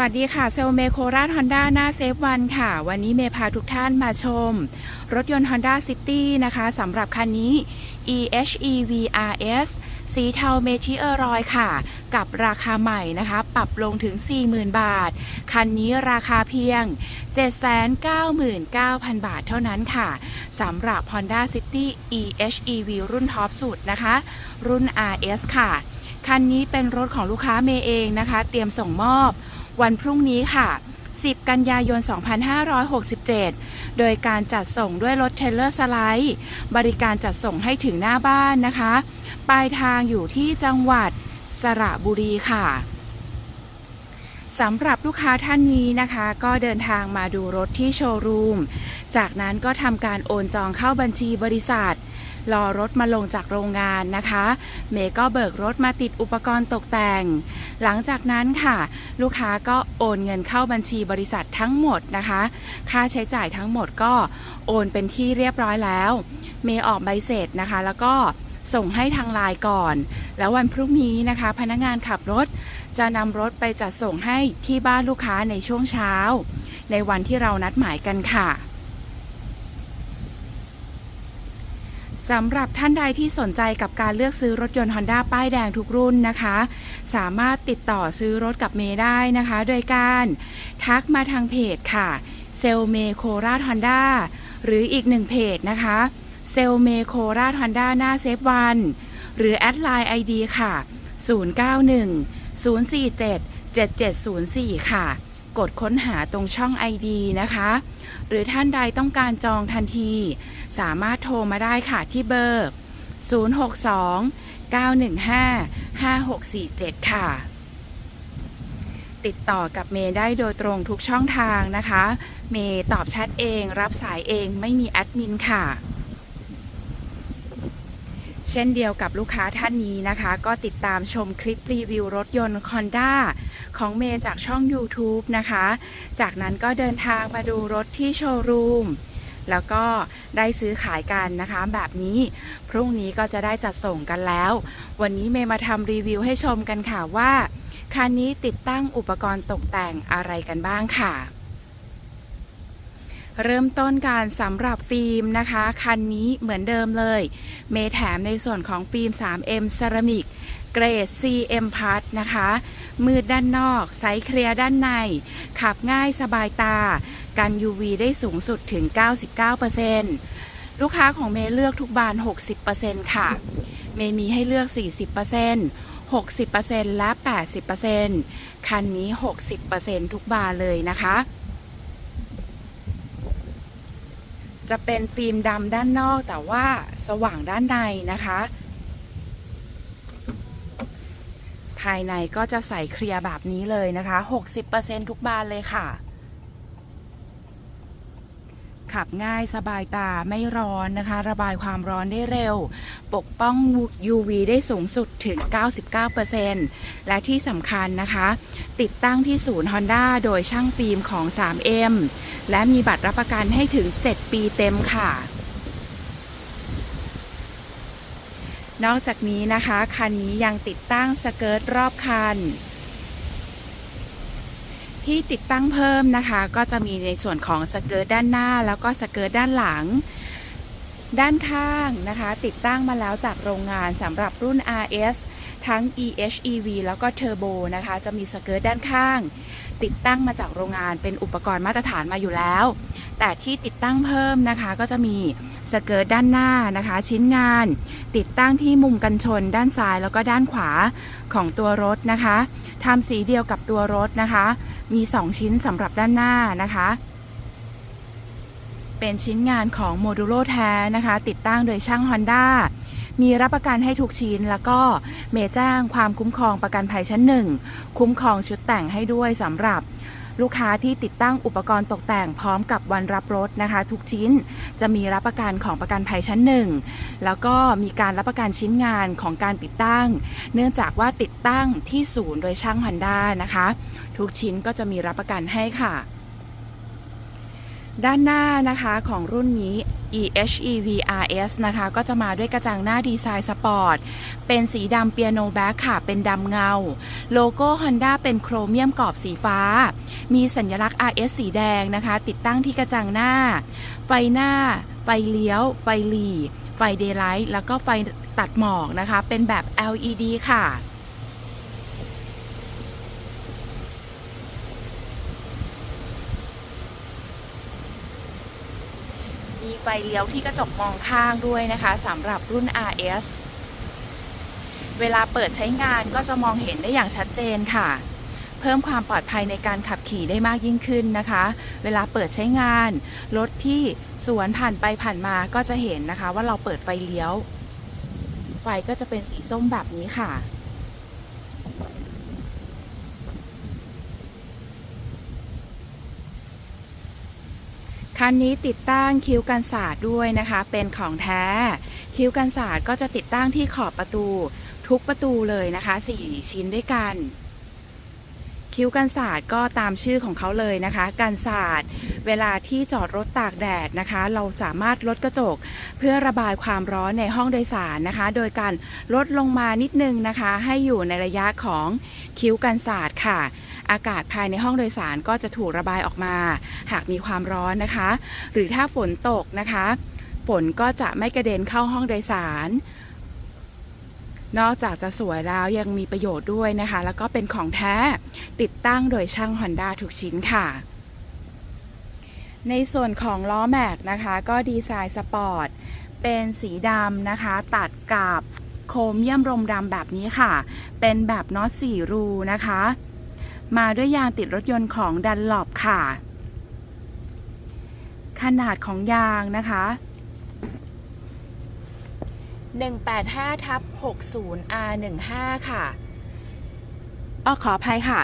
วัสดีค่ะ เซลเมโคราชฮอนด้าหน้าเซฟวันค่ะ วันนี้เมพาทุกท่านมาชม รถยนต์ Honda City นะคะสำหรับคันนี้ EHEV RS สีเทาเมทิเออรอยค่ะ กับราคาใหม่นะคะ ปรับลงถึง 40,000 บาท คันนี้ราคาเพียง 799,000 บาทเท่านั้นค่ะสำหรับ Honda City EHEV รุ่นท็อปสุดนะคะ รุ่น RS ค่ะ คันนี้เป็นรถของลูกค้าเมย์เองนะคะ เตรียมส่งมอบ วันพรุ่งนี้ค่ะ 10 กันยายน 2567 โดยการจัดส่งด้วยรถเทรลเลอร์สไลด์ บริการจัดส่งให้ถึงหน้าบ้านนะคะ ปลายทางอยู่ที่จังหวัดสระบุรีค่ะสำหรับลูกค้าท่านนี้นะคะ ก็เดินทางมาดูรถที่โชว์รูม จากนั้นก็ทำการโอนจองเข้าบัญชีบริษัท รอรถมาลงจากโรงงานนะคะ เมย์ก็เบิกรถมาติดอุปกรณ์ตกแต่ง หลังจากนั้นค่ะ ลูกค้าก็โอนเงินเข้าบัญชีบริษัททั้งหมดนะคะ ค่าใช้จ่ายทั้งหมดก็โอนเป็นที่เรียบร้อยแล้ว เมย์ออกใบเสร็จนะคะ แล้วก็ส่งให้ทางไลน์ก่อน แล้ววันพรุ่งนี้นะคะ พนักงานขับรถจะนำรถไปจัดส่งให้ที่บ้านลูกค้าในช่วงเช้า ในวันที่เรานัดหมายกันค่ะ สำหรับท่านใดที่สนใจกับการเลือกซื้อรถยนต์ Honda ป้ายแดงทุกรุ่นนะคะ สามารถติดต่อซื้อรถกับเมย์ได้นะคะ โดยการทักมาทางเพจค่ะเซลเมโคราชฮอนด้าหรืออีกหนึ่งเพจนะคะเซลเมโคราชฮอนด้าหน้าเซฟวันหรือแอดไลน์ ID ค่ะ 091 047 7704 ค่ะ กดค้นหาตรงช่อง ID นะคะ หรือท่านใดต้องการจองทันที สามารถโทรมาได้ค่ะที่เบอร์ 062 915 5647 ค่ะ ติดต่อกับเมย์ได้โดยตรงทุกช่องทางนะคะ เมย์ตอบแชทเองรับสายเองไม่มีแอดมินค่ะเช่นเดียวกับลูกค้าท่านนี้นะคะ ก็ติดตามชมคลิปรีวิวรถยนต์ Honda ของเมย์จากช่อง YouTube นะคะ จากนั้นก็เดินทางมาดูรถที่โชว์รูมแล้วก็ได้ซื้อขายกันนะคะ แบบนี้พรุ่งนี้ก็จะได้จัดส่งกันแล้ว วันนี้เมย์มาทำรีวิวให้ชมกันค่ะว่า คันนี้ติดตั้งอุปกรณ์ตกแต่งอะไรกันบ้างค่ะ เริ่มต้นการสำหรับฟิล์มนะคะ คันนี้เหมือนเดิมเลย เมย์แถมในส่วนของฟิล์ม 3M เซรามิก เกรด CM พัทนะคะ มืดด้านนอกใสเคลียร์ด้านใน ขับง่ายสบายตา กัน UV ได้สูงสุดถึง 99%ลูกค้าของเมย์เลือกทุกบาน 60%ค่ะ เมย์มีให้เลือก 40% 60%และ 80%คันนี้ 60%ทุกบานเลยนะคะ จะเป็นฟิล์มดำด้านนอกแต่ว่าสว่างด้านในนะคะ ภายในก็จะใส่เคลียร์แบบนี้เลยนะคะ 60%ทุกบานเลยค่ะ ขับง่ายสบายตาไม่ร้อนนะคะ ระบายความร้อนได้เร็ว ปกป้อง UV ได้สูงสุดถึง 99%และที่สำคัญนะคะ ติดตั้งที่ศูนย์ Honda โดยช่างฟิล์มของ 3M และมีบัตรรับประกันให้ถึง 7 ปีเต็มค่ะ นอกจากนี้นะคะ คันนี้ยังติดตั้งสเกิร์ตรอบคัน ที่ติดตั้งเพิ่มนะคะ ก็จะมีในส่วนของสเกิร์ตด้านหน้า แล้วก็สเกิร์ตด้านหลัง ด้านข้างนะคะ ติดตั้งมาแล้วจากโรงงานสำหรับรุ่น RS ทั้ง EHEV แล้วก็ Turbo นะคะ จะมีสเกิร์ตด้านข้าง ติดตั้งมาจากโรงงานเป็นอุปกรณ์มาตรฐานมาอยู่แล้ว แต่ที่ติดตั้งเพิ่มนะคะก็จะมีสเกิร์ตด้านหน้านะคะ ชิ้นงาน ติดตั้งที่มุมกันชนด้านซ้ายแล้วก็ด้านขวาของตัวรถนะคะทำสีเดียวกับตัวรถนะคะ มี 2 ชิ้นสำหรับด้านหน้านะคะเป็นชิ้นงานของโมดูโลแท้นะคะ ติดตั้งโดยช่าง Honda มีรับประกันให้ทุกชิ้น แล้วก็เมจ้างความคุ้มครองประกันภัยชั้นหนึ่งคุ้มครองชุดแต่งให้ด้วยสำหรับลูกค้าที่ติดตั้งอุปกรณ์ตกแต่งพร้อมกับวันรับรถนะคะ ทุกชิ้นจะมีรับประกันของประกันภัยชั้นหนึ่งแล้วก็มีการรับประกันชิ้นงานของการติดตั้ง เนื่องจากว่าติดตั้งที่ศูนย์โดยช่าง Honda นะคะ ทุกชิ้นก็จะมีรับประกันให้ค่ะ ด้านหน้านะคะของรุ่นนี้ EHEV RS นะคะ ก็จะมาด้วยกระจังหน้าดีไซน์สปอร์ต เป็นสีดำเปียโนแบ็คค่ะ เป็นดำเงา โลโก้ Honda เป็นโครเมียมกรอบสีฟ้า มีสัญลักษณ์ RS สีแดงนะคะ ติดตั้งที่กระจังหน้า ไฟหน้า ไฟเลี้ยว ไฟหลีไฟเดย์ไลท์ แล้วก็ไฟตัดหมอกนะคะ เป็นแบบ LED ค่ะ มีไฟเลี้ยวที่กระจกมองข้างด้วยนะคะสำหรับรุ่น RS เวลาเปิดใช้งานก็จะมองเห็นได้อย่างชัดเจนค่ะ เพิ่มความปลอดภัยในการขับขี่ได้มากยิ่งขึ้นนะคะ เวลาเปิดใช้งาน รถที่สวนผ่านไปผ่านมาก็จะเห็นนะคะ ว่าเราเปิดไฟเลี้ยว ไฟก็จะเป็นสีส้มแบบนี้ค่ะ คันนี้ติดตั้งคิ้วกันศาสตร์ด้วยนะคะ เป็นของแท้ คิ้วกันศาสตร์ก็จะติดตั้งที่ขอบประตู ทุกประตูเลยนะคะ 4 ชิ้นด้วยกัน คิ้วกันศาสตร์ก็ตามชื่อของเขาเลยนะคะ กันศาสตร์ เวลาที่จอดรถตากแดดนะคะ เราสามารถลดกระจก เพื่อระบายความร้อนในห้องโดยสารนะคะ โดยการลดลงมานิดนึงนะคะ ให้อยู่ในระยะของคิ้วกันศาสตร์ค่ะ อากาศภายในห้องโดยสารก็จะถูกระบายออกมา หากมีความร้อนนะคะ หรือถ้าฝนตกนะคะฝนก็จะไม่กระเด็นเข้าห้องโดยสาร นอกจากจะสวยแล้วยังมีประโยชน์ด้วยนะคะ แล้วก็เป็นของแท้ติดตั้งโดยช่าง Honda ทุกชิ้นค่ะ ในส่วนของล้อแม็กนะคะ ก็ดีไซน์สปอร์ต เป็นสีดำนะคะ ตัดกับโครเมียมรมดำแบบนี้ค่ะ เป็นแบบน็อตสี่รูนะคะ มาด้วยยางติดรถยนต์ของดันหลบค่ะ ขนาดของยางนะคะ 185ทับ60 R15 ค่ะอ้อขออภัยค่ะ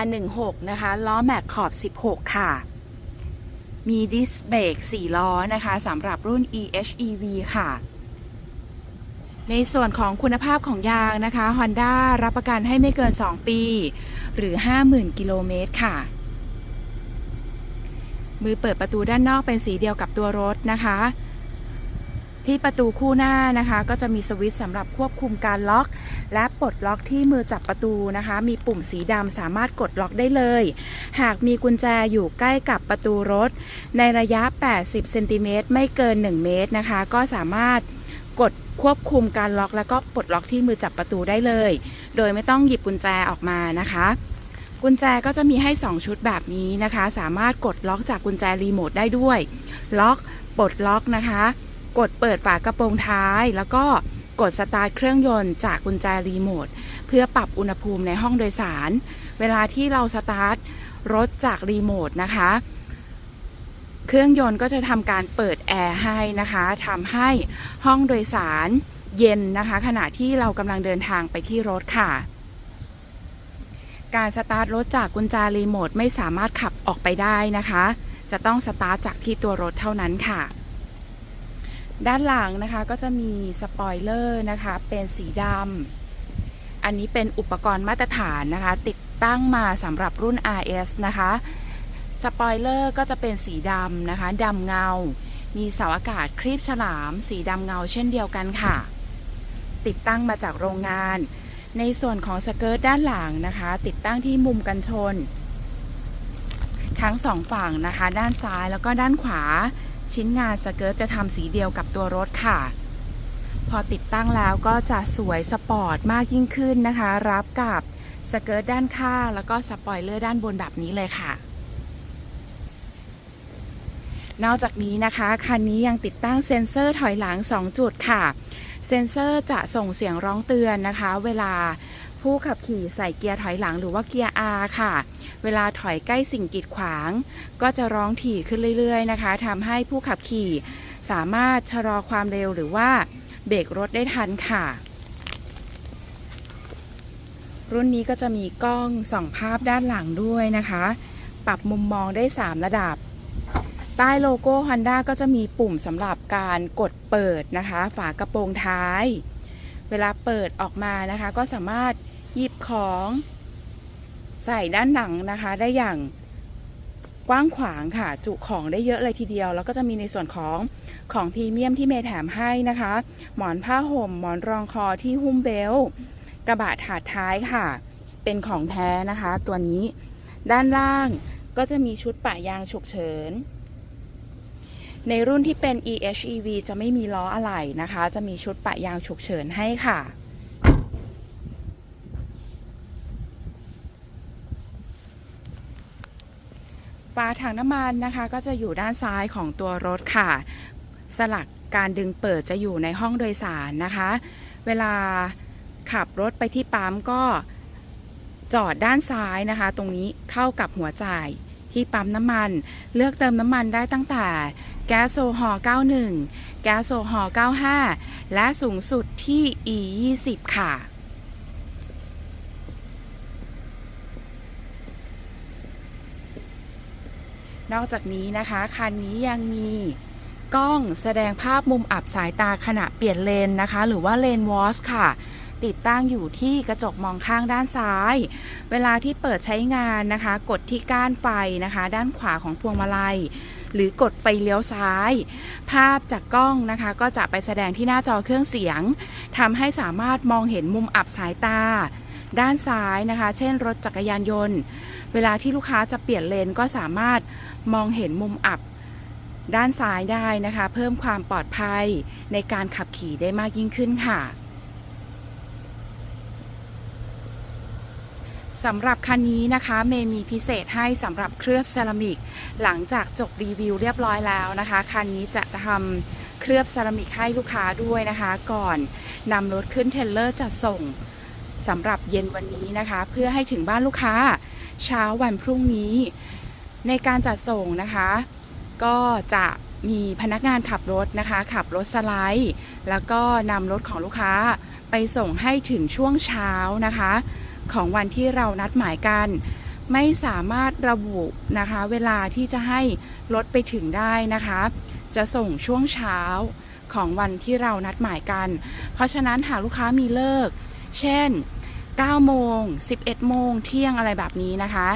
R16 นะคะ ล้อแม็กขอบ 16 ค่ะ มีดิสเบรก4 ล้อนะคะสำหรับรุ่น EHEV ค่ะ ในส่วนของคุณภาพของยางนะคะ Honda รับประกันให้ไม่เกิน 2 ปี หรือ 50,000 กิโลเมตรค่ะ มือเปิดประตูด้านนอกเป็นสีเดียวกับตัวรถนะคะ ที่ประตูคู่หน้านะคะ ก็จะมีสวิตช์สำหรับควบคุมการล็อก และปลดล็อกที่มือจับประตูนะคะ มีปุ่มสีดำสามารถกดล็อกได้เลย หากมีกุญแจอยู่ใกล้กับประตูรถ ในระยะ 80เซนติเมตรไม่เกิน 1 เมตรนะคะ ก็สามารถกดควบคุมการล็อก แล้วก็ปลดล็อกที่มือจับประตูได้เลย โดยไม่ต้องหยิบกุญแจออกมานะคะกุญแจก็จะมีให้ 2 ชุดแบบนี้นะคะ สามารถกดล็อกจากกุญแจรีโมทได้ด้วย ล็อก ปลดล็อกนะคะ กดเปิดฝากระโปรงท้าย แล้วก็กดสตาร์ทเครื่องยนต์จากกุญแจรีโมทเพื่อปรับอุณหภูมิในห้องโดยสาร เวลาที่เราสตาร์ทรถจากรีโมทนะคะ เครื่องยนต์ก็จะทำการเปิดแอร์ให้นะคะทำให้ห้องโดยสารเย็นนะคะ ขณะที่เรากำลังเดินทางไปที่รถค่ะ การสตาร์ทรถจากกุญแจรีโมทไม่สามารถขับออกไปได้นะคะ จะต้องสตาร์ทจากที่ตัวรถเท่านั้นค่ะ ด้านหลังนะคะก็จะมีสปอยเลอร์นะคะเป็นสีดำอันนี้เป็นอุปกรณ์มาตรฐานนะคะ ติดตั้งมาสำหรับรุ่น RS นะคะสปอยเลอร์ก็จะเป็นสีดำนะคะดำเงา มีเสาอากาศครีบฉลาม สีดำเงาเช่นเดียวกันค่ะ ติดตั้งมาจากโรงงาน ในส่วนของสเกิร์ตด้านหลังนะคะ ติดตั้งที่มุมกันชน ทั้งสองฝั่งนะคะ ด้านซ้ายแล้วก็ด้านขวา ชิ้นงานสเกิร์ตจะทำสีเดียวกับตัวรถค่ะ พอติดตั้งแล้วก็จะสวยสปอร์ตมากยิ่งขึ้นนะคะ รับกับสเกิร์ตด้านข้างแล้วก็สปอยเลอร์ด้านบนแบบนี้เลยค่ะ นอกจากนี้นะคะคันนี้ยังติดตั้งเซ็นเซอร์ถอยหลัง 2 จุดค่ะ เซ็นเซอร์จะส่งเสียงร้องเตือนนะคะ เวลา ผู้ขับขี่ใส่เกียร์ถอยหลังหรือว่าเกียร์ R ค่ะ เวลาถอยใกล้สิ่งกีดขวาง ก็จะร้องถี่ขึ้นเรื่อยๆนะคะทำให้ผู้ขับขี่สามารถชะลอความเร็วหรือว่าเบรกรถได้ทันค่ะ รุ่นนี้ก็จะมีกล้องส่องภาพด้านหลังด้วยนะคะ ปรับมุมมองได้ 3 ระดับ ใต้โลโก้ Honda ก็จะมีปุ่มสำหรับการกดเปิดนะคะ ฝากระโปรงท้าย เวลาเปิดออกมานะคะ ก็สามารถหยิบของใส่ด้านหลังนะคะ ได้อย่างกว้างขวางค่ะ จุของได้เยอะเลยทีเดียว แล้วก็จะมีในส่วนของของพรีเมียมที่เมย์แถมให้นะคะ หมอนผ้าห่ม หมอนรองคอที่หุ้มเบลกระบะถาดท้ายค่ะ เป็นของแท้นะคะ ตัวนี้ด้านล่างก็จะมีชุดปะยางฉุกเฉิน ในรุ่นที่เป็น EHEV จะไม่มีล้ออะไหล่นะคะ จะมีชุดปะยางฉุกเฉินให้ค่ะฝาถังน้ำมันนะคะ ก็จะอยู่ด้านซ้ายของตัวรถค่ะ สลักการดึงเปิดจะอยู่ในห้องโดยสารนะคะ เวลาขับรถไปที่ปั๊มก็จอดด้านซ้ายนะคะ ตรงนี้เข้ากับหัวจ่ายที่ปั๊มน้ำมัน เลือกเติมน้ำมันได้ตั้งแต่ แก๊สโซฮอล์91 แก๊สโซฮอล์95 และสูงสุดที่ E 20ค่ะนอกจากนี้นะคะ คันนี้ยังมีกล้องแสดงภาพมุมอับสายตาขณะเปลี่ยนเลนนะคะ หรือว่าเลนวอชค่ะ ติดตั้งอยู่ที่กระจกมองข้างด้านซ้าย เวลาที่เปิดใช้งานนะคะ กดที่ก้านไฟนะคะ ด้านขวาของพวงมาลัย หรือกดไฟเลี้ยวซ้าย ภาพจากกล้องนะคะ ก็จะไปแสดงที่หน้าจอเครื่องเสียงทำให้สามารถมองเห็นมุมอับสายตา ด้านซ้ายนะคะ เช่น รถจักรยานยนต์ เวลาที่ลูกค้าจะเปลี่ยนเลนก็สามารถมองเห็นมุมอับด้านซ้ายได้นะคะ เพิ่มความปลอดภัยในการขับขี่ได้มากยิ่งขึ้นค่ะ สำหรับคันนี้นะคะเมย์มีพิเศษให้สำหรับเคลือบเซรามิก หลังจากจบรีวิวเรียบร้อยแล้วนะคะคันนี้จะทำเคลือบเซรามิกให้ลูกค้าด้วยนะคะ ก่อนนำรถขึ้นเทรลเลอร์จัดส่งสำหรับเย็นวันนี้นะคะ เพื่อให้ถึงบ้านลูกค้าเช้าวันพรุ่งนี้ ในการจัดส่งนะคะ ก็จะมีพนักงานขับรถนะคะ ขับรถสไลด์ แล้วก็นำรถของลูกค้าไปส่งให้ถึงช่วงเช้านะคะ ของวันที่เรานัดหมายกัน ไม่สามารถระบุนะคะ เวลาที่จะให้รถไปถึงได้นะคะ จะส่งช่วงเช้าของวันที่เรานัดหมายกัน เพราะฉะนั้นหากลูกค้ามีเลิก เช่น 9 โมง 11 โมง เที่ยงอะไรแบบนี้นะคะ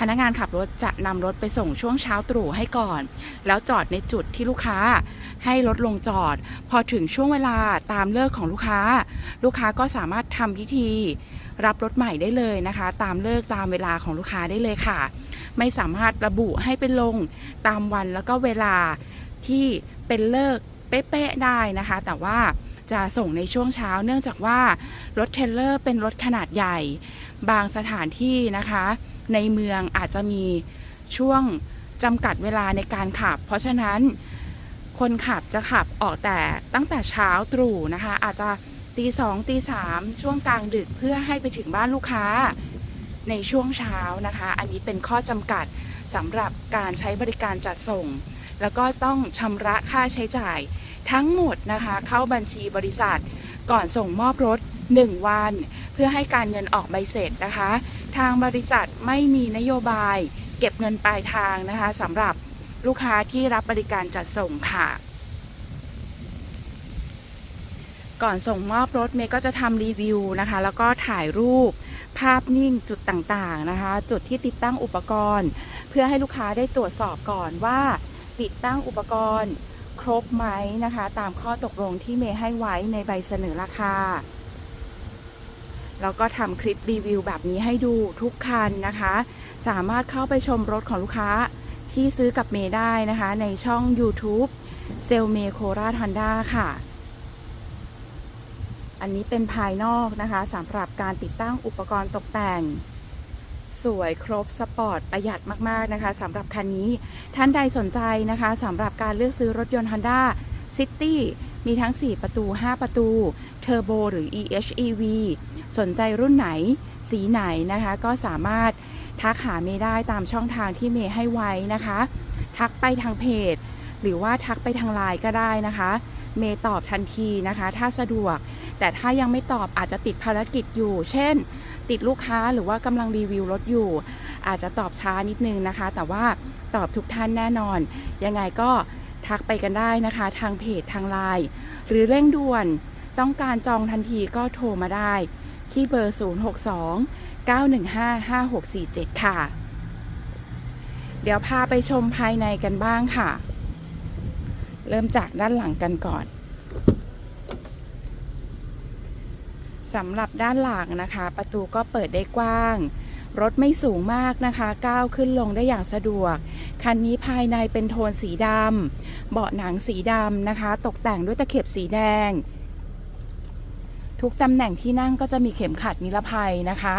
พนักงานขับรถจะนำรถไปส่งช่วงเช้าตรู่ให้ก่อน แล้วจอดในจุดที่ลูกค้าให้รถลงจอด พอถึงช่วงเวลาตามเลิกของลูกค้า ลูกค้าก็สามารถทำพิธี รับรถใหม่ได้เลยนะคะ ตามเลิกตามเวลาของลูกค้าได้เลยค่ะ ไม่สามารถระบุให้เป็นลงตามวันแล้วก็เวลาที่เป็นเลิกเป๊ะๆได้นะคะ แต่ว่าจะส่งในช่วงเช้าเนื่องจากว่ารถเทรลเลอร์เป็นรถขนาดใหญ่ บางสถานที่นะคะ ในเมืองอาจจะมีช่วงจำกัดเวลาในการขับ เพราะฉะนั้นคนขับจะขับออกแต่ตั้งแต่เช้าตรู่นะคะ อาจจะตีสองตีสามช่วงกลางดึกเพื่อให้ไปถึงบ้านลูกค้าในช่วงเช้านะคะ อันนี้เป็นข้อจำกัดสำหรับการใช้บริการจัดส่ง แล้วก็ต้องชำระค่าใช้จ่ายทั้งหมดนะคะ เข้าบัญชีบริษัทก่อนส่งมอบรถ 1 วัน เพื่อให้การเงินออกใบเสร็จนะคะ ทางบริษัทไม่มีนโยบาย เก็บเงินปลายทางนะคะสำหรับลูกค้าที่รับบริการจัดส่งค่ะ ก่อนส่งมอบรถเมย์ก็จะทำรีวิวนะคะ แล้วก็ถ่ายรูปภาพนิ่งจุดต่างๆนะคะ จุดที่ติดตั้งอุปกรณ์ เพื่อให้ลูกค้าได้ตรวจสอบก่อนว่า ติดตั้งอุปกรณ์ครบไหมนะคะ ตามข้อตกลงที่เมย์ให้ไว้ในใบเสนอราคา แล้วก็ทำคลิปรีวิวแบบนี้ให้ดูทุกคันนะคะ สามารถเข้าไปชมรถของลูกค้าที่ซื้อกับเมย์ได้นะคะ ในช่อง YouTube เซลเมโคราทันด้าค่ะ อันนี้เป็นภายนอกนะคะสำหรับการติดตั้งอุปกรณ์ตกแต่ง สวยครบสปอร์ต ประหยัดมากๆนะคะสำหรับคันนี้ท่านใดสนใจนะคะสำหรับการเลือกซื้อรถยนต์ Honda City มีทั้ง 4 ประตู 5 ประตู เทอร์โบหรือ EHEV สนใจรุ่นไหน สีไหนนะคะ ก็สามารถทักหาเมย์ได้ตามช่องทางที่เมย์ให้ไว้นะคะ ทักไปทางเพจ หรือว่าทักไปทางไลน์ก็ได้นะคะ เมย์ตอบทันทีนะคะ ถ้าสะดวก แต่ถ้ายังไม่ตอบอาจจะติดภารกิจอยู่ เช่น ติดลูกค้าหรือว่ากำลังรีวิวรถอยู่ อาจจะตอบช้านิดนึงนะคะ แต่ว่าตอบทุกท่านแน่นอน ยังไงก็ทักไปกันได้นะคะ ทางเพจทางไลน์หรือเร่งด่วน ต้องการจองทันทีก็โทรมาได้ ที่เบอร์ 062 915 5647 ค่ะ เดี๋ยวพาไปชมภายในกันบ้างค่ะ เริ่มจากด้านหลังกันก่อนสำหรับด้านหลังนะคะ ประตูก็เปิดได้กว้าง รถไม่สูงมากนะคะ ก้าวขึ้นลงได้อย่างสะดวก คันนี้ภายในเป็นโทนสีดำเบาะหนังสีดำนะคะ ตกแต่งด้วยตะเข็บสีแดง ทุกตำแหน่งที่นั่งก็จะมีเข็มขัดนิรภัยนะคะ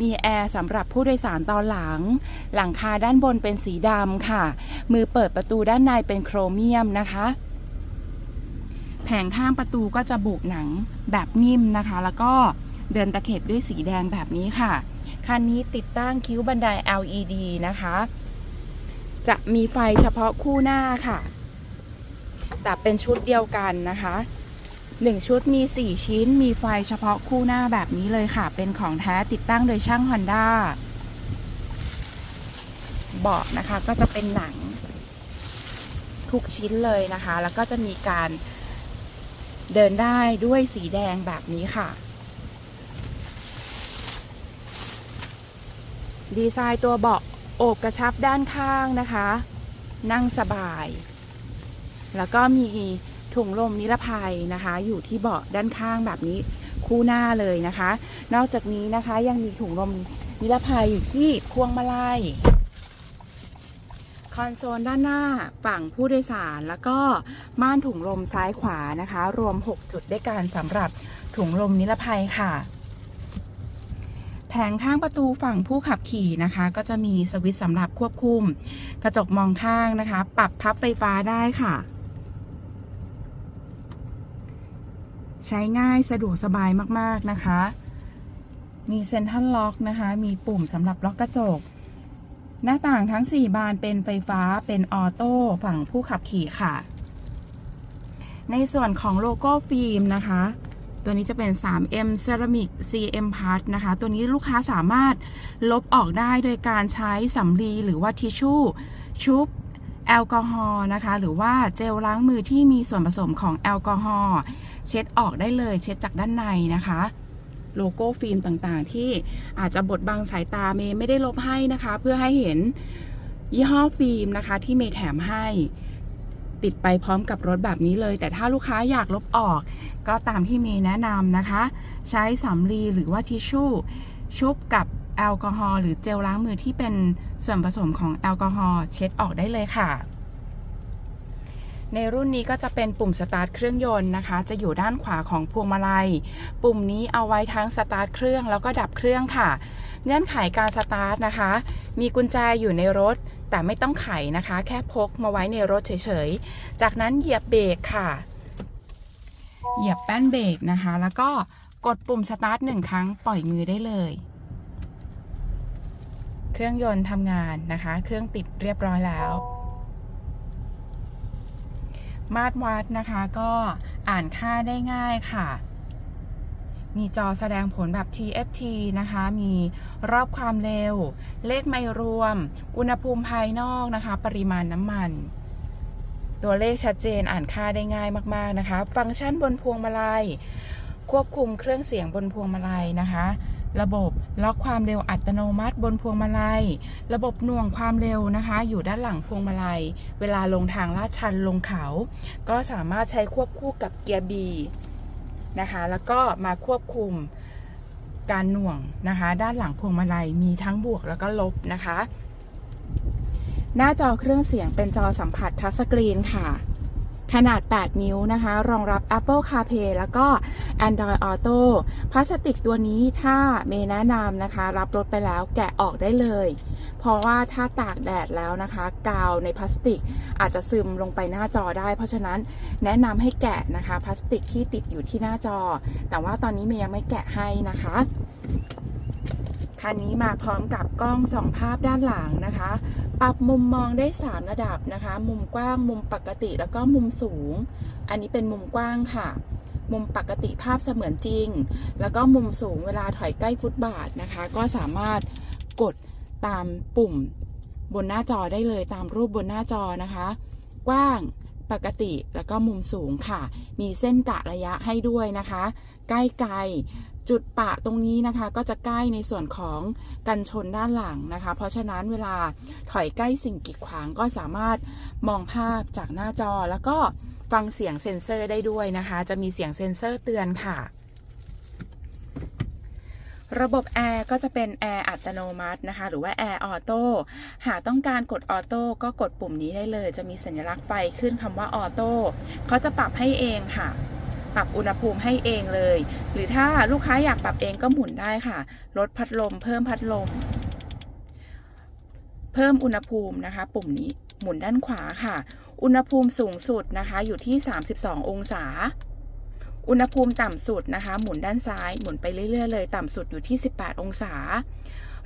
มีแอร์สำหรับผู้โดยสารตอนหลัง หลังคาด้านบนเป็นสีดำค่ะ มือเปิดประตูด้านในเป็นโครเมียมนะคะ แผงข้างประตูก็จะบุหนังแบบนิ่มนะคะ แล้วก็เดินตะเข็บด้วยสีแดงแบบนี้ค่ะ คันนี้ติดตั้งคิ้วบันได LED นะคะ จะมีไฟเฉพาะคู่หน้าค่ะ แต่เป็นชุดเดียวกันนะคะ หนึ่งชุดมี 4 ชิ้น มีไฟเฉพาะคู่หน้าแบบนี้เลยค่ะ เป็นของแท้ติดตั้งโดยช่าง Honda เบาะนะคะก็จะเป็นหนังทุกชิ้นเลยนะคะ แล้วก็จะมีการเดินได้ด้วยสีแดงแบบนี้ค่ะ ดีไซน์ตัวเบาะโอบกระชับด้านข้างนะคะ นั่งสบาย แล้วก็มี ถุงลมนิรภัยนะคะ อยู่ที่เบาะด้านข้างแบบนี้คู่หน้าเลยนะคะ นอกจากนี้นะคะยังมีถุงลมนิรภัยอยู่ที่พวงมาลัยคอนโซลด้านหน้าฝั่งผู้โดยสาร แล้วก็ม่านถุงลมซ้ายขวานะคะ รวม 6 จุดด้วยกันสำหรับถุงลมนิรภัยค่ะ แผงข้างประตูฝั่งผู้ขับขี่นะคะ ก็จะมีสวิตช์สำหรับควบคุม กระจกมองข้างนะคะ ปรับพับไฟฟ้าได้ค่ะ ใช้ง่ายสะดวกสบายมากๆนะคะ มีเซ็นทรัลล็อกนะคะ มีปุ่มสำหรับล็อกกระจก หน้าต่างทั้ง 4 บานเป็นไฟฟ้าเป็นออโต้ฝั่งผู้ขับขี่ค่ะ ในส่วนของโลโก้ฟิล์มนะคะ ตัวนี้จะเป็น 3M Ceramic CM Part นะคะ ตัวนี้ลูกค้าสามารถลบออกได้โดยการใช้สำลีหรือว่าทิชชู่ชุบแอลกอฮอล์นะคะ หรือว่าเจลล้างมือที่มีส่วนผสมของแอลกอฮอล์ เช็ดออกได้เลย เช็ดจากด้านในนะคะ โลโก้ฟิล์มต่างๆ ที่อาจจะบดบังสายตาเมย์ไม่ได้ลบให้นะคะ เพื่อให้เห็นยี่ห้อฟิล์มนะคะ ที่เมย์แถมให้ติดไปพร้อมกับรถแบบนี้เลย แต่ถ้าลูกค้าอยากลบออก ก็ตามที่เมย์แนะนำนะคะ ใช้สำลีหรือว่าทิชชู่ชุบกับแอลกอฮอล์หรือเจลล้างมือที่เป็นส่วนผสมของแอลกอฮอล์เช็ดออกได้เลยค่ะ ในรุ่นนี้ก็จะเป็นปุ่มสตาร์ทเครื่องยนต์นะคะ จะอยู่ด้านขวาของพวงมาลัย ปุ่มนี้เอาไว้ทั้งสตาร์ทเครื่องแล้วก็ดับเครื่องค่ะ เงื่อนไขการสตาร์ทนะคะ มีกุญแจอยู่ในรถ แต่ไม่ต้องไขนะคะ แค่พกมาไว้ในรถเฉยๆ จากนั้นเหยียบเบรกค่ะ เหยียบแป้นเบรกนะคะ แล้วก็กดปุ่มสตาร์ทหนึ่งครั้งปล่อยมือได้เลย เครื่องยนต์ทำงานนะคะ เครื่องติดเรียบร้อยแล้ว มาตรวัดนะคะก็อ่านค่าได้ง่ายค่ะ มีจอแสดงผลแบบ TFT นะคะ มีรอบความเร็ว เลขไม่รวม อุณหภูมิภายนอกนะคะ ปริมาณน้ำมัน ตัวเลขชัดเจนอ่านค่าได้ง่ายมาก ๆ นะคะ ฟังก์ชันบนพวงมาลัย ควบคุมเครื่องเสียงบนพวงมาลัยนะคะ ระบบล็อกความเร็วอัตโนมัติบนพวงมาลัย ระบบหน่วงความเร็วนะคะ อยู่ด้านหลังพวงมาลัย เวลาลงทางลาดชันลงเขา ก็สามารถใช้ควบคู่กับเกียร์ B นะคะ แล้วก็มาควบคุมการหน่วงนะคะ ด้านหลังพวงมาลัยมีทั้งบวกแล้วก็ลบนะคะ หน้าจอเครื่องเสียงเป็นจอสัมผัสทัชสกรีนค่ะ ขนาด 8 นิ้วนะคะ รองรับ Apple CarPlay แล้วก็ Android Auto พลาสติกตัวนี้ถ้าเมย์แนะนำนะคะ รับรถไปแล้วแกะออกได้เลย เพราะว่าถ้าตากแดดแล้วนะคะ กาวในพลาสติกอาจจะซึมลงไปหน้าจอได้ เพราะฉะนั้นแนะนำให้แกะนะคะ พลาสติกที่ติดอยู่ที่หน้าจอ แต่ว่าตอนนี้เมย์ยังไม่แกะให้นะคะ คันนี้มาพร้อมกับกล้องสองภาพด้านหลังนะคะ ปรับมุมมองได้ 3 ระดับนะคะ มุมกว้าง มุมปกติ แล้วก็มุมสูง อันนี้เป็นมุมกว้างค่ะ มุมปกติภาพเสมือนจริง แล้วก็มุมสูงเวลาถอยใกล้ฟุตบาทนะคะ ก็สามารถกดตามปุ่มบนหน้าจอได้เลยตามรูปบนหน้าจอนะคะ กว้างปกติแล้วก็มุมสูงค่ะ มีเส้นกะระยะให้ด้วยนะคะ ใกล้ไกล จุดปะตรงนี้นะคะก็จะใกล้ในส่วนของกันชนด้านหลังนะคะ เพราะฉะนั้นเวลาถอยใกล้สิ่งกีดขวางก็สามารถมองภาพจากหน้าจอ แล้วก็ฟังเสียงเซ็นเซอร์ได้ด้วยนะคะ จะมีเสียงเซ็นเซอร์เตือนค่ะ ระบบแอร์ก็จะเป็นแอร์อัตโนมัตินะคะ หรือว่าแอร์ออโต้หากต้องการกดออโต้ก็กดปุ่มนี้ได้เลย จะมีสัญลักษณ์ไฟขึ้นคำว่าออโต้เขาจะปรับให้เองค่ะ ปรับอุณหภูมิให้เองเลย หรือถ้าลูกค้าอยากปรับเองก็หมุนได้ค่ะ ลดพัดลม เพิ่มพัดลม เพิ่มอุณหภูมินะคะ ปุ่มนี้หมุนด้านขวาค่ะ อุณหภูมิสูงสุดนะคะอยู่ที่ 32 องศา อุณหภูมิต่ำสุดนะคะ หมุนด้านซ้าย หมุนไปเรื่อยๆเลย ต่ำสุดอยู่ที่ 18 องศา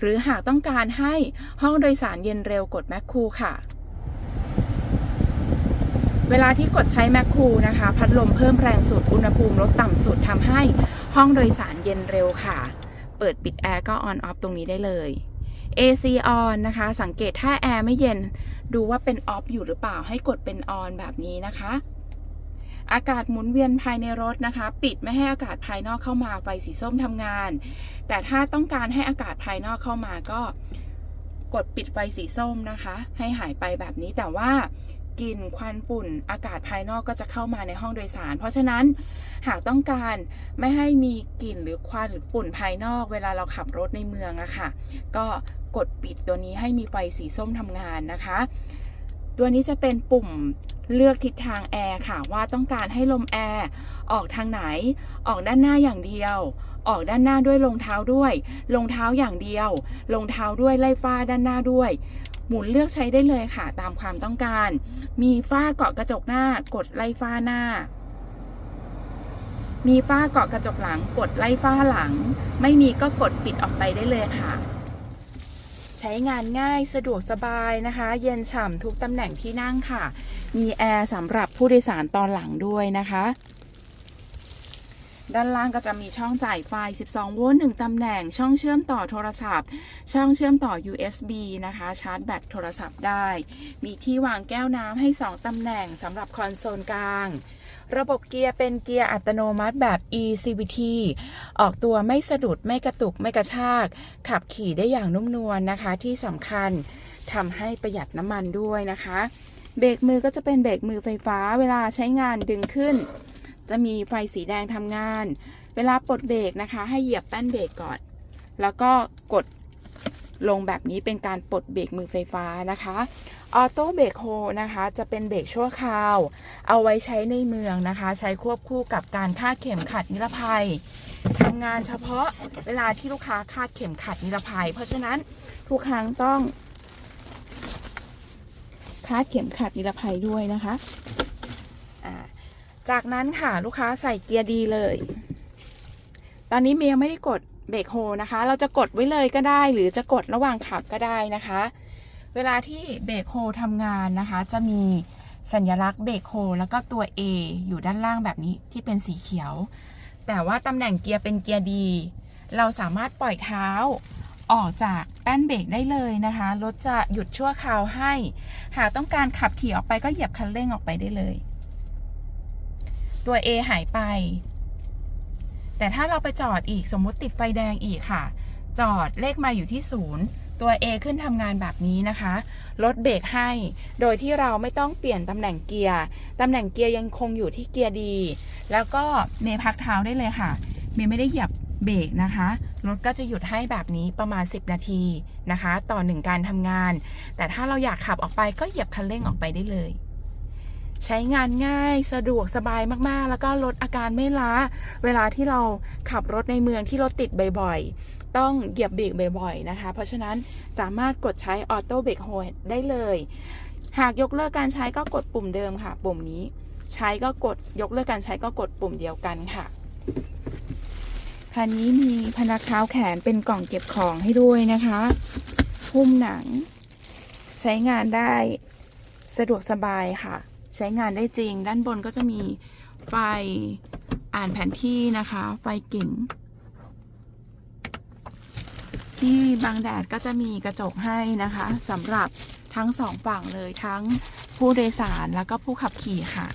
หรือหากต้องการให้ห้องโดยสารเย็นเร็วกดแมคคูค่ะ เวลาที่กดใช้แมคคูนะคะ พัดลมเพิ่มแรงสุด อุณหภูมิลดต่ำสุดทำให้ห้องโดยสารเย็นเร็วค่ะ เปิดปิดแอร์ก็ออนออฟตรงนี้ได้เลย AC on นะคะ สังเกตถ้าแอร์ไม่เย็น ดูว่าเป็นออฟอยู่หรือเปล่าให้กดเป็นออนแบบนี้นะคะ อากาศหมุนเวียนภายในรถนะคะ ปิดไม่ให้อากาศภายนอกเข้ามาไฟสีส้มทำงาน แต่ถ้าต้องการให้อากาศภายนอกเข้ามาก็กดปิดไฟสีส้มนะคะ ให้หายไปแบบนี้แต่ว่า กลิ่นควันฝุ่น อากาศภายนอกก็จะเข้ามาในห้องโดยสาร เพราะฉะนั้นหากต้องการไม่ให้มีกลิ่นหรือควันหรือฝุ่นภายนอก เวลาเราขับรถในเมืองอะค่ะ ก็กดปิดตัวนี้ให้มีไฟสีส้มทำงานนะคะ ตัวนี้จะเป็นปุ่มเลือกทิศทางแอร์ค่ะ ว่าต้องการให้ลมแอร์ออกทางไหน ออกด้านหน้าอย่างเดียว ออกด้านหน้าด้วยรองเท้าด้วยรองเท้าอย่างเดียวรองเท้าด้วยไล่ฟ้าด้านหน้าด้วย หมุนเลือกใช้ได้เลยค่ะตามความต้องการ มีฝ้าเกาะกระจกหน้ากดไล่ฟ้าหน้า มีฝ้าเกาะกระจกหลังกดไล่ฝ้าหลัง ไม่มีก็กดปิดออกไปได้เลยค่ะ ใช้งานง่ายสะดวกสบายนะคะ เย็นฉ่ำทุกตำแหน่งที่นั่งค่ะ มีแอร์สำหรับผู้โดยสารตอนหลังด้วยนะคะ ด้านล่างก็จะมีช่องจ่ายไฟ 12 โวลต์ 1 ตำแหน่ง ช่องเชื่อมต่อโทรศัพท์ ช่องเชื่อมต่อ USB นะคะ ชาร์จแบตโทรศัพท์ได้ มีที่วางแก้วน้ำให้ 2 ตำแหน่งสำหรับคอนโซลกลาง ระบบเกียร์เป็นเกียร์อัตโนมัติแบบ eCVT ออกตัวไม่สะดุด ไม่กระตุก ไม่กระชาก ขับขี่ได้อย่างนุ่มนวลนะคะ ที่สำคัญทำให้ประหยัดน้ำมันด้วยนะคะ เบรกมือก็จะเป็นเบรกมือไฟฟ้า เวลาใช้งานดึงขึ้น จะมีไฟสีแดงทำงาน เวลาปลดเบรกนะคะ ให้เหยียบแป้นเบรกก่อน แล้วก็กดลงแบบนี้เป็นการปลดเบรกมือไฟฟ้านะคะออโต้เบรกโฮนะคะ จะเป็นเบรกชั่วคราว เอาไว้ใช้ในเมืองนะคะ ใช้ควบคู่กับการคาดเข็มขัดนิรภัยทำงานเฉพาะเวลาที่ลูกค้าคาดเข็มขัดนิรภัย เพราะฉะนั้นทุกครั้งต้องคาดเข็มขัดนิรภัยด้วยนะคะอ่า จากนั้นค่ะลูกค้าใส่เกียร์ดีเลย ตอนนี้เมย์ยังไม่ได้กดเบรกโฮนะคะ เราจะกดไว้เลยก็ได้ หรือจะกดระหว่างขับก็ได้นะคะ เวลาที่เบรกโฮทำงานนะคะ จะมีสัญลักษณ์เบรกโฮแล้วก็ตัว A อยู่ด้านล่างแบบนี้ที่เป็นสีเขียว แต่ว่าตำแหน่งเกียร์เป็นเกียร์ดี เราสามารถปล่อยเท้าออกจากแป้นเบรกได้เลยนะคะ รถจะหยุดชั่วคราวให้ หากต้องการขับขี่ออกไปก็เหยียบคันเร่งออกไปได้เลย ตัว A หายไป แต่ถ้าเราไปจอดอีกสมมุติติดไฟแดงอีกค่ะ จอดเลขมาอยู่ที่ศูนย์ตัว A ขึ้นทำงานแบบนี้นะคะลดเบรกให้ โดยที่เราไม่ต้องเปลี่ยนตำแหน่งเกียร์ ตำแหน่งเกียร์ยังคงอยู่ที่เกียร์ดี แล้วก็เมย์พักเท้าได้เลยค่ะ เมย์ไม่ได้เหยียบเบรกนะคะ รถก็จะหยุดให้แบบนี้ประมาณ 10 นาทีนะคะ ต่อหนึ่งการทำงาน แต่ถ้าเราอยากขับออกไปก็เหยียบคันเร่งออกไปได้เลย ใช้งานง่ายสะดวกสบายมากๆ แล้วก็ลดอาการไม่ล้า เวลาที่เราขับรถในเมืองที่รถติดบ่อยๆ ต้องเหยียบเบรกบ่อยๆนะคะ เพราะฉะนั้นสามารถกดใช้ออโต้เบรกโฮดได้เลย หากยกเลิกการใช้ก็กดปุ่มเดิมค่ะ ปุ่มนี้ ใช้ก็กดยกเลิกการใช้ก็กดปุ่มเดียวกันค่ะคันนี้มีพนักเท้าแขนเป็นกล่องเก็บของให้ด้วยนะคะหุ้มหนัง ใช้งานได้สะดวกสบายค่ะ ใช้งานได้จริง ด้านบนก็จะมีไฟอ่านแผนที่นะคะ ไฟกิ่ง ที่บางแดดก็จะมีกระจกให้นะคะสำหรับทั้งสองฝั่งเลยทั้งผู้โดยสารแล้วก็ผู้ขับขี่ค่ะ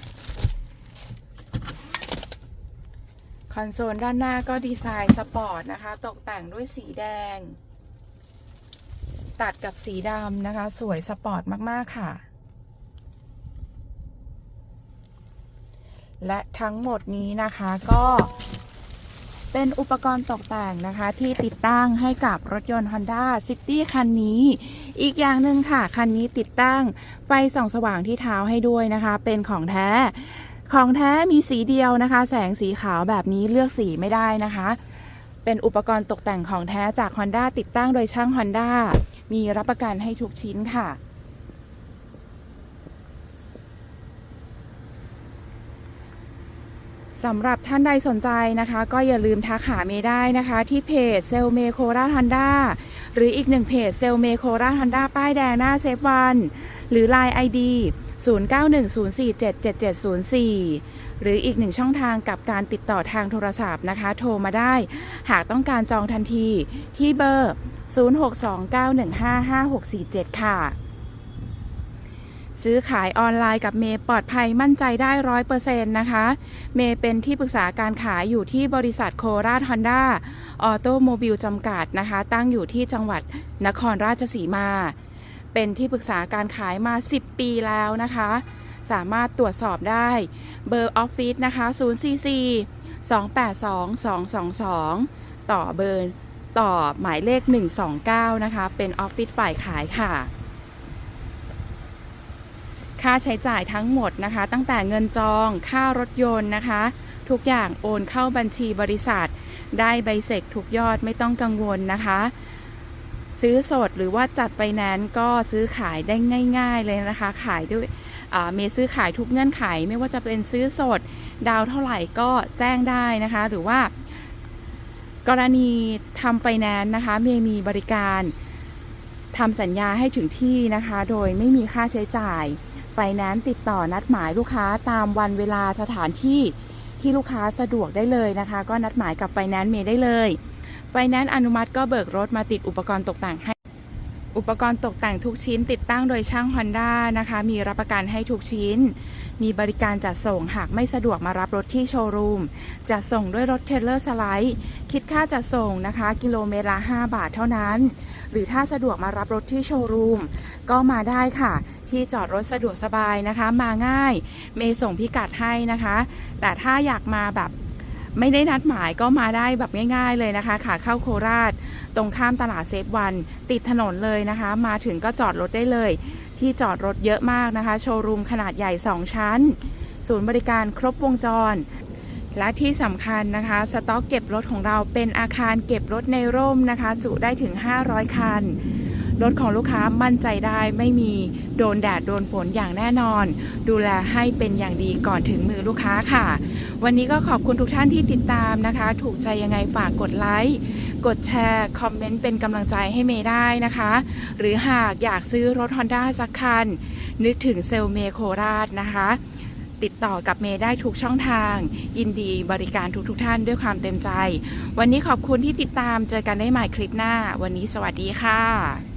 ขออนโซลด้านหน้าก็ดีไซน์สปอร์ตนะคะ ตกแต่งด้วยสีแดง ตัดกับสีดำนะคะ สวยสปอร์ตมาก ๆ ค่ะ และทั้งหมดนี้นะคะก็เป็นอุปกรณ์ตกแต่งนะคะ ที่ติดตั้งให้กับรถยนต์ Honda City คันนี้ อีกอย่างหนึ่งค่ะ คันนี้ติดตั้งไฟส่องสว่างที่เท้าให้ด้วยนะคะ เป็นของแท้ ของแท้มีสีเดียวนะคะ แสงสีขาวแบบนี้เลือกสีไม่ได้นะคะ เป็นอุปกรณ์ตกแต่งของแท้จาก Honda ติดตั้งโดยช่าง Honda มีรับประกันให้ทุกชิ้นค่ะ สำหรับท่านใดสนใจนะคะ ก็อย่าลืมทักหาเมย์ได้นะคะ ที่เพจเซลเมโคราฮันด้าหรืออีกหนึ่งเพจเซลเมโคราฮันด้าป้ายแดงหน้าเซฟวันหรือ Line ID 0910477704 หรืออีกหนึ่งช่องทางกับการติดต่อทางโทรศัพท์นะคะ โทรมาได้ หากต้องการจองทันทีที่เบอร์ 0629155647 ค่ะ ซื้อขายออนไลน์กับเมย์ปลอดภัยมั่นใจได้ร้อยเปอร์เซ็นต์นะคะ เมย์เป็นที่ปรึกษาการขายอยู่ที่บริษัทโคราชฮอนด้าออโตโมบิลจำกัดนะคะ ตั้งอยู่ที่จังหวัดนครราชสีมา เป็นที่ปรึกษาการขายมา 10 ปีแล้วนะคะ สามารถตรวจสอบได้เบอร์ออฟฟิศนะคะ 044 282 222 ต่อเบอร์ต่อหมายเลข 129 นะคะ เป็นออฟฟิศฝ่ายขายค่ะ ค่าใช้จ่ายทั้งหมดนะคะ ตั้งแต่เงินจองค่ารถยนต์นะคะ ทุกอย่างโอนเข้าบัญชีบริษัท ได้ใบเสร็จทุกยอดไม่ต้องกังวลนะคะ ซื้อสดหรือว่าจัดไฟแนนก็ซื้อขายได้ง่าย ๆ เลยนะคะ ขายด้วยเมย์ซื้อขายทุกเงื่อนไข ไม่ว่าจะเป็นซื้อสดดาวเท่าไหร่ก็แจ้งได้นะคะ หรือว่ากรณีทำไฟแนนซ์นะคะเมย์มีบริการทำสัญญาให้ถึงที่นะคะ โดยไม่มีค่าใช้จ่าย ไฟแนนซ์ติดต่อนัดหมายลูกค้าตามวันเวลาสถานที่ที่ลูกค้าสะดวกได้เลยนะคะ ก็นัดหมายกับไฟแนนซ์เมย์ได้เลยไฟแนนซ์อนุมัติก็เบิกรถมาติดอุปกรณ์ตกแต่งให้ อุปกรณ์ตกแต่งทุกชิ้น ติดตั้งโดยช่าง Honda นะคะ มีรับประกันให้ทุกชิ้น มีบริการจัดส่งหากไม่สะดวกมารับรถที่โชว์รูมจัดส่งด้วยรถเทรลเลอร์สไลด์ คิดค่าจัดส่งนะคะ กิโลเมตรละ 5 บาทเท่านั้น หรือถ้าสะดวกมารับรถที่โชว์รูมก็มาได้ค่ะ ที่จอดรถสะดวกสบายนะคะ มาง่ายเมย์ส่งพิกัดให้นะคะ แต่ถ้าอยากมาแบบไม่ได้นัดหมายก็มาได้แบบง่ายๆเลยนะคะขาเข้าโคราช ตรงข้ามตลาดเซฟวัน ติดถนนเลยนะคะ มาถึงก็จอดรถได้เลย ที่จอดรถเยอะมากนะคะ โชว์รูมขนาดใหญ่ 2 ชั้น ศูนย์บริการครบวงจร และที่สำคัญนะคะ สต็อกเก็บรถของเราเป็นอาคารเก็บรถในร่มนะคะ จุได้ถึง 500 คัน รถของลูกค้ามั่นใจได้ไม่มีโดนแดดโดนฝนอย่างแน่นอน ดูแลให้เป็นอย่างดีก่อนถึงมือลูกค้าค่ะ วันนี้ก็ขอบคุณทุกท่านที่ติดตามนะคะ ถูกใจยังไงฝากกดไลค์กดแชร์ คอมเมนต์เป็นกำลังใจให้เมย์ได้นะคะ หรือหากอยากซื้อรถ Honda สักคัน นึกถึงเซลเมโคราชนะคะ ติดต่อกับเมย์ได้ทุกช่องทาง ยินดีบริการทุกๆทท่านด้วยความเต็มใจ วันนี้ขอบคุณที่ติดตามเจอกันได้ใหม่คลิปหน้า วันนี้สวัสดีค่ะ